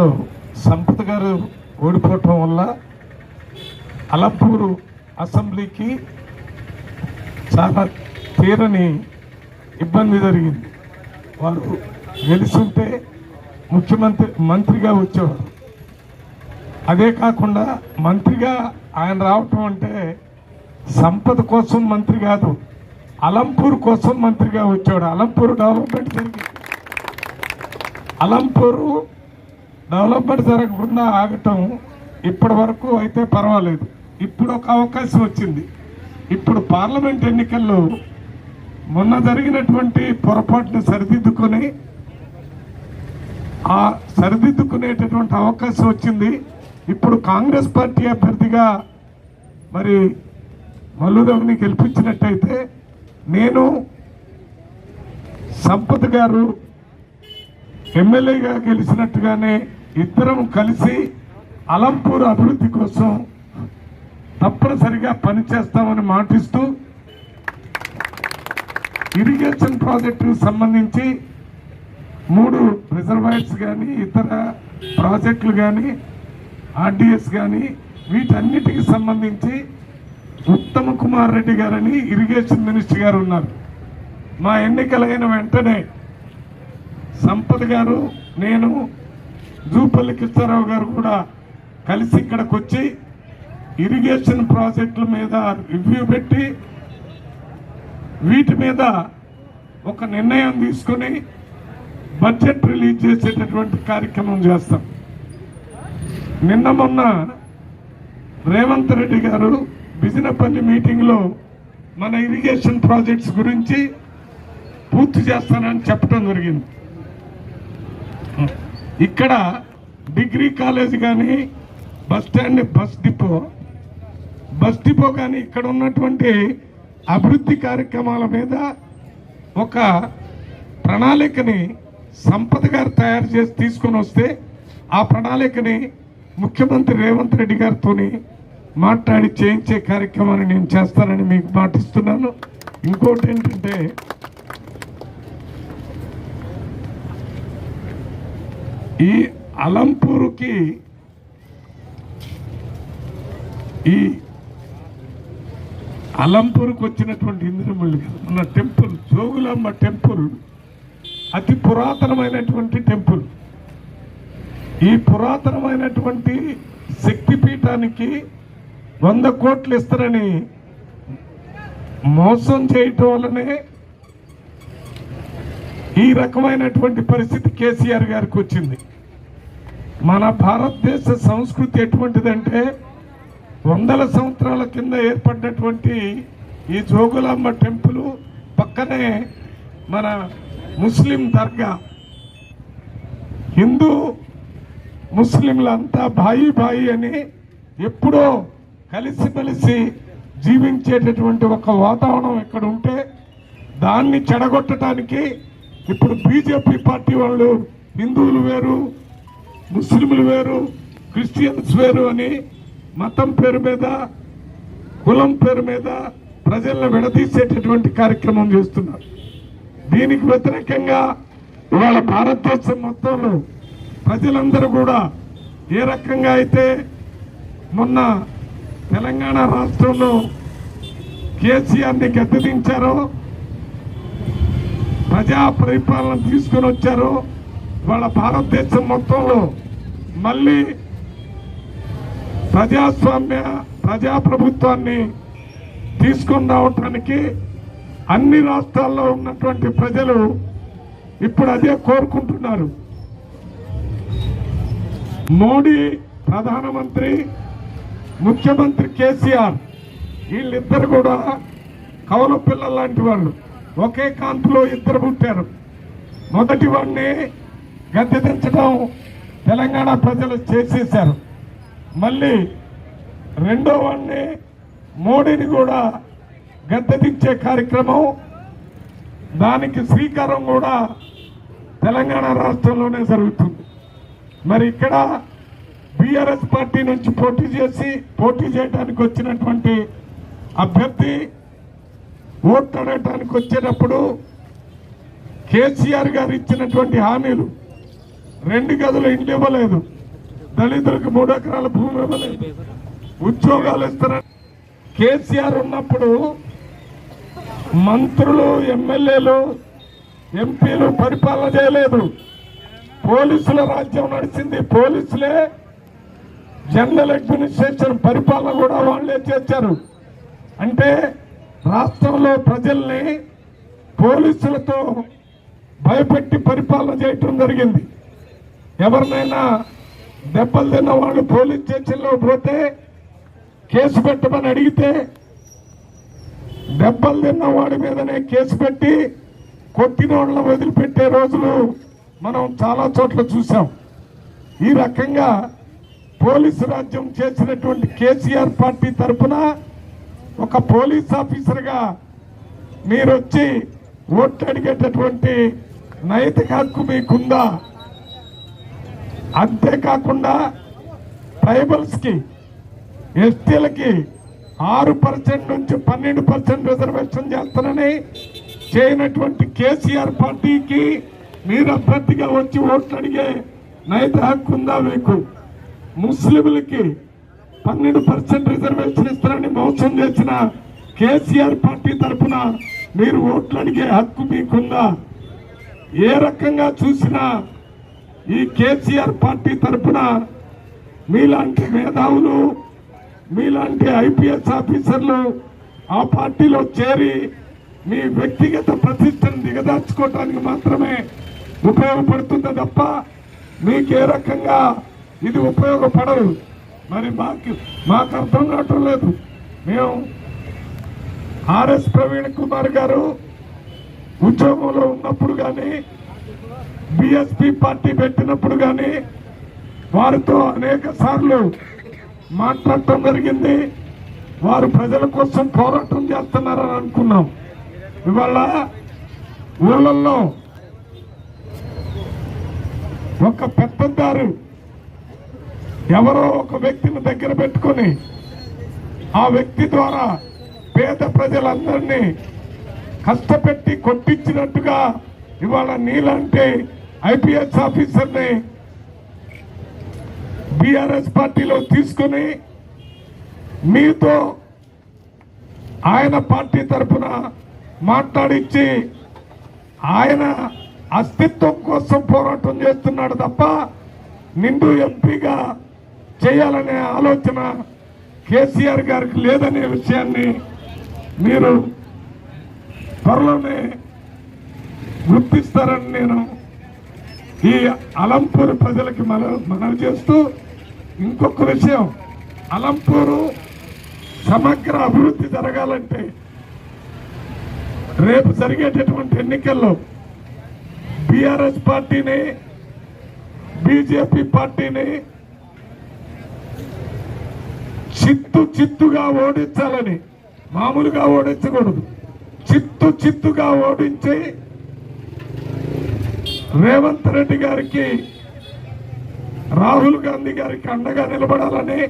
లో సంపత్ గారు ఓడిపోవటం వల్ల అలంపూరు అసెంబ్లీకి చాలా తీరని ఇబ్బంది జరిగింది. వారు గెలుస్తుంటే ముఖ్యమంత్రి మంత్రిగా వచ్చేవారు. అదే కాకుండా మంత్రిగా ఆయన రావటం అంటే సంపద కోసం మంత్రి కాదు అలంపూర్ కోసం మంత్రిగా వచ్చాడు అలంపూర్ డెవలప్మెంట్ జరిగింది. అలంపూరు డెవలప్మెంట్ జరగకుండా ఆగటం ఇప్పటి వరకు అయితే పర్వాలేదు. ఇప్పుడు ఒక అవకాశం వచ్చింది. ఇప్పుడు పార్లమెంట్ ఎన్నికల్లో మొన్న జరిగినటువంటి పొరపాటును సరిదిద్దుకొని ఆ సరిదిద్దుకునేటటువంటి అవకాశం వచ్చింది. ఇప్పుడు కాంగ్రెస్ పార్టీ అభ్యర్థిగా మరి మల్లురవిని గెలిపించినట్టయితే నేను సంపత్ గారు ఎమ్మెల్యేగా గెలిచినట్టుగానే ఇద్దరం కలిసి అలంపూర్ అభివృద్ధి కోసం తప్పనిసరిగా పనిచేస్తామని మాటిస్తూ ఇరిగేషన్ ప్రాజెక్టుకు సంబంధించి మూడు రిజర్వాయర్స్ కానీ ఇతర ప్రాజెక్టులు కానీ ఆర్డిఎస్ కానీ వీటన్నిటికి సంబంధించి ఉత్తమ్ కుమార్ రెడ్డి గారని ఇరిగేషన్ మినిస్టర్ గారు ఉన్నారు. మా ఎన్నికలైన వెంటనే సంపద గారు నేను జూపల్లి కృష్ణారావు గారు కూడా కలిసి ఇక్కడికి వచ్చి ఇరిగేషన్ ప్రాజెక్టుల మీద రివ్యూ పెట్టి వీటి మీద ఒక నిర్ణయం తీసుకుని బడ్జెట్ రిలీజ్ చేసేటటువంటి కార్యక్రమం చేస్తాం. నిన్న మొన్న రేవంత్ రెడ్డి గారు బిజినపల్లి మీటింగ్లో మన ఇరిగేషన్ ప్రాజెక్ట్స్ గురించి పూర్తి చేస్తానని చెప్పడం జరిగింది. ఇక్కడ డిగ్రీ కాలేజ్ కానీ bus stand bus depot bus depot కానీ ఇక్కడ ఉన్నటువంటి అభివృద్ధి కార్యక్రమాల మీద ఒక ప్రణాళికని సంపద గారు తయారు చేసి తీసుకొని వస్తే ఆ ప్రణాళికని ముఖ్యమంత్రి రేవంత్ రెడ్డి గారితో మాట్లాడి చేయించే కార్యక్రమాన్ని నేను చేస్తానని మీకు మాటిస్తున్నాను. ఇంకోటి ఏంటంటే ఈ అలంపూరుకి ఈ అలంపూర్కి వచ్చినటువంటి ఇంద్రమల్లి గారు మన టెంపుల్ జోగులమ్మ టెంపుల్ అతి పురాతనమైనటువంటి టెంపుల్. ఈ పురాతనమైనటువంటి శక్తిపీఠానికి వంద కోట్లు ఇస్తారని మోసం చేయటం వల్లనే ఈ రకమైనటువంటి పరిస్థితి కేసీఆర్ గారికి వచ్చింది. మన భారతదేశ సంస్కృతి ఎటువంటిదంటే వందల సంవత్సరాల కింద ఏర్పడినటువంటి ఈ జోగులాంబ టెంపుల్ పక్కనే మన ముస్లిం దర్గా. హిందూ ముస్లింలంతా బాయి బాయి అని ఎప్పుడో కలిసిమెలిసి జీవించేటటువంటి ఒక వాతావరణం ఇక్కడ ఉంటే దాన్ని చెడగొట్టడానికి ఇప్పుడు బీజేపీ పార్టీ వాళ్ళు హిందువులు వేరు ముస్లింలు వేరు క్రిస్టియన్స్ వేరు అని మతం పేరు మీద కులం పేరు మీద ప్రజలను విడదీసేటటువంటి కార్యక్రమం చేస్తున్నారు. దీనికి వ్యతిరేకంగా ఇవాళ భారతదేశం మొత్తంలో ప్రజలందరూ కూడా ఏ రకంగా అయితే మొన్న తెలంగాణ రాష్ట్రంలో కేసీఆర్ని గద్దెదించారో ప్రజా పరిపాలన తీసుకొని వచ్చారో వాళ్ళ భారతదేశం మొత్తంలో మళ్ళీ ప్రజాస్వామ్య ప్రజాప్రభుత్వాన్ని తీసుకొని రావటానికి అన్ని రాష్ట్రాల్లో ఉన్నటువంటి ప్రజలు ఇప్పుడు అదే కోరుకుంటున్నారు. మోడీ ప్రధానమంత్రి ముఖ్యమంత్రి కేసీఆర్ వీళ్ళిద్దరు కూడా కౌల పిల్లల లాంటి వాళ్ళు. ఒకే కాంతిలో ఇద్దరు పుట్టారు. మొదటి వాడిని గద్దె దించడం తెలంగాణ ప్రజలు చేసేశారు. మళ్ళీ రెండో వాడిని మోడీని కూడా గద్దెదించే కార్యక్రమం దానికి శ్రీకారం కూడా తెలంగాణ రాష్ట్రంలోనే జరుగుతుంది. మరి ఇక్కడ బీఆర్ఎస్ పార్టీ నుంచి పోటీ చేసి పోటీ చేయడానికి వచ్చినటువంటి అభ్యర్థి ఓట్లు అడగటానికి వచ్చేటప్పుడు కేసీఆర్ గారు ఇచ్చినటువంటి హామీలు రెండు గదులు ఇండ్లు ఇవ్వలేదు. దళితులకు మూడు ఎకరాల భూమి ఇవ్వలేదు. ఉద్యోగాలు ఇస్తారని. కేసీఆర్ ఉన్నప్పుడు మంత్రులు ఎమ్మెల్యేలు ఎంపీలు పరిపాలన చేయలేదు. పోలీసుల రాజ్యం నడిచింది. పోలీసులే జనరల్ అడ్మినిస్ట్రేషన్ పరిపాలన కూడా వాళ్ళే చేశారు అంటే రాష్ట్రంలో ప్రజల్ని పోలీసులతో భయపెట్టి పరిపాలన చేయటం జరిగింది. ఎవరినైనా దెబ్బలు తిన్న వాళ్ళు పోలీస్ స్టేషన్లో పోతే కేసు పెట్టమని అడిగితే దెబ్బలు తిన్న వాడి మీదనే కేసు పెట్టి కొట్టిన వాళ్ళని వదిలిపెట్టే రోజులు మనం చాలా చోట్ల చూసాం ఈ రకంగా పోలీసు రాజ్యం చేసినటువంటి కేసీఆర్ పార్టీ తరఫున ఒక పోలీస్ ఆఫీసర్గా మీరు వచ్చి ఓట్లు అడిగేటటువంటి నైతిక హక్కు మీకుందా? అంతేకాకుండా ట్రైబల్స్కి ఎస్టీలకి ఆరు పర్సెంట్ నుంచి పన్నెండు పర్సెంట్ రిజర్వేషన్ చేస్తానని చేయనటువంటి కేసీఆర్ పార్టీకి మీరు అభ్యర్థిగా వచ్చి ఓట్లు అడిగే నైత హక్కు ఉందా మీకు? ముస్లింలకి పన్నెండు పర్సెంట్ రిజర్వేషన్ ఇస్తారని మోసం చేసిన కేసీఆర్ పార్టీ తరఫున మీరు ఓట్లు అడిగే హక్కు మీకుందా? ఏ రకంగా చూసినా ఈ కేసీఆర్ పార్టీ తరఫున మీలాంటి మేధావులు మీలాంటి ఐపీఎస్ ఆఫీసర్లు ఆ పార్టీలో చేరి మీ వ్యక్తిగత ప్రతిష్టను దిగదార్చుకోవటానికి మాత్రమే ఉపయోగపడుతుంది తప్ప మీకు ఏ రకంగా ఇది ఉపయోగపడదు. మరి మాకు మాకు అర్థం కావటం లేదు. మేము ఆర్ఎస్ ప్రవీణ్ కుమార్ గారు ఉద్యోగంలో ఉన్నప్పుడు కానీ బిఎస్పి పార్టీ పెట్టినప్పుడు కానీ వారితో అనేక సార్లు మాట్లాడటం జరిగింది. వారు ప్రజల కోసం పోరాటం చేస్తున్నారని అనుకున్నాం. ఇవాళ ఊళ్ళల్లో ఒక పెద్దదారు ఎవరో ఒక వ్యక్తిని దగ్గర పెట్టుకొని ఆ వ్యక్తి ద్వారా పేద ప్రజలందరినీ కష్టపెట్టి కొట్టించినట్టుగా ఇవాళ నీలాంటి ఐపీఎస్ ఆఫీసర్ని బీఆర్ఎస్ పార్టీలో తీసుకుని మీతో ఆయన పార్టీ తరఫున మాట్లాడించి ఆయన అస్తిత్వం కోసం పోరాటం చేస్తున్నాడు తప్ప నిండు ఎంపీగా చేయాలనే ఆలోచన కేసీఆర్ గారికి లేదనే విషయాన్ని మీరు త్వరలోనే గుర్తిస్తారని నేను ఈ అలంపూర్ ప్రజలకి మన మనవి చేస్తూ ఇంకొక విషయం. అలంపూరు సమగ్ర అభివృద్ధి జరగాలంటే రేపు జరిగేటటువంటి ఎన్నికల్లో బీఆర్ఎస్ పార్టీని బీజేపీ పార్టీని చిత్తు చిత్తుగా ఓడించాలని మామూలుగా ఓడించకూడదు. చిత్తు చిత్తుగా ఓడించి రేవంత్ రెడ్డి గారికి రాహుల్ గాంధీ గారికి అండగా నిలబడాలని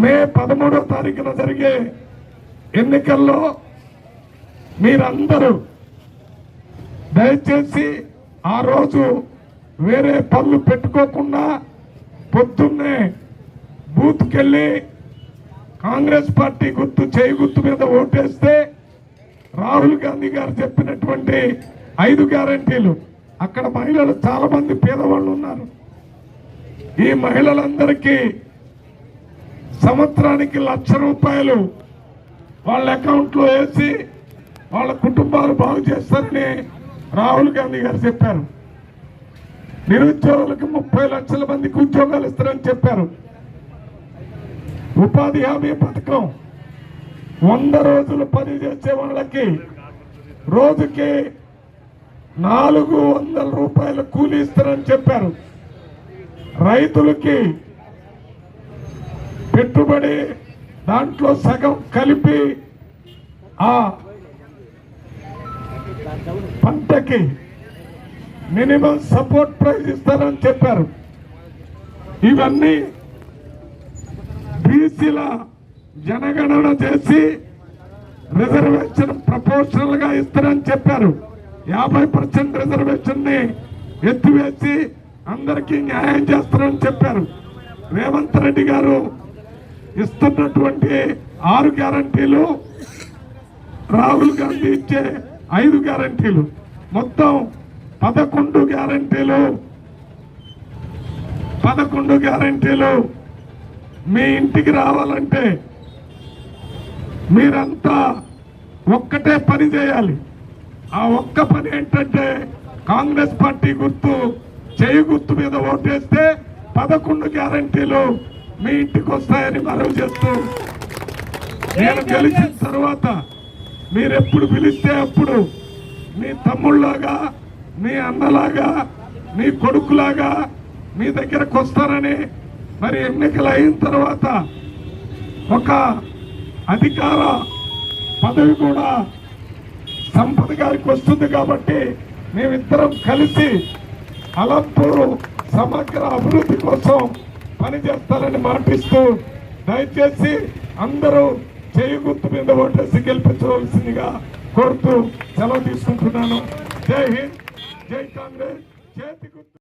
మే పదమూడో తారీఖున జరిగే ఎన్నికల్లో మీరందరూ దయచేసి ఆ రోజు వేరే పనులు పెట్టుకోకుండా పొద్దున్నే బూత్కెళ్ళి కాంగ్రెస్ పార్టీ గుర్తు చేయి గుర్తు మీద ఓటేస్తే రాహుల్ గాంధీ గారు చెప్పినటువంటి ఐదు గ్యారంటీలు. అక్కడ మహిళలు చాలా మంది పేదవాళ్ళు ఉన్నారు. ఈ మహిళలందరికీ సంవత్సరానికి లక్ష రూపాయలు వాళ్ళ అకౌంట్లో వేసి వాళ్ళ కుటుంబాలు బాగు చేస్తారని రాహుల్ గాంధీ గారు చెప్పారు. నిరుద్యోగులకు ముప్పై లక్షల మందికి ఉద్యోగాలు ఇస్తారని చెప్పారు. ఉపాధి హామీ పథకం వంద రోజులు పని చేసే వాళ్ళకి రోజుకి నాలుగు వందల రూపాయల కూలి ఇస్తారని చెప్పారు. రైతులకి పెట్టుబడి దాంట్లో సగం కలిపి ఆ పంటకి మినిమం సపోర్ట్ ప్రైస్ ఇస్తారని చెప్పారు. ఇవన్నీ బీసీల జనగణన చేసి రిజర్వేషన్ ప్రపోర్షనల్గా ఇస్తారని చెప్పారు. యాభై పర్సెంట్ రిజర్వేషన్ని ఎత్తివేసి అందరికీ న్యాయం చేస్తారని చెప్పారు. రేవంత్ రెడ్డి గారు ఇస్తున్నటువంటి ఆరు గ్యారంటీలు రాహుల్ గాంధీ ఇచ్చే ఐదు గ్యారంటీలు. మొత్తం పదకొండు గ్యారంటీలు పదకొండు గ్యారంటీలు మీ ఇంటికి రావాలంటే మీరంతా ఒక్కటే పని చేయాలి. ఆ ఒక్క పని ఏంటంటే కాంగ్రెస్ పార్టీ గుర్తు చేయి గుర్తు మీద ఓటేస్తే పదకొండు గ్యారంటీలు మీ ఇంటికి వస్తాయని మనవి చేస్తూ నేను గెలిచిన తర్వాత మీరు ఎప్పుడు పిలిస్తే అప్పుడు మీ తమ్ముళ్ళలాగా మీ అన్నలాగా మీ కొడుకులాగా మీ దగ్గరకు వస్తారని మరి ఎన్నికలు అయిన తర్వాత ఒక అధికార పదవి కూడా సంపద గారికి వస్తుంది కాబట్టి మేమిద్దరం కలిసి అలంపూరు సమగ్ర అభివృద్ధి కోసం పనిచేస్తారని మాటిస్తూ దయచేసి అందరూ చేయి గుర్తు మీద ఓటేసి గెలిపించవలసిందిగా కోరుతూ సెలవు తీసుకుంటున్నాను. జై హింద్ జై కాంగ్రెస్ చేతి గుర్తు.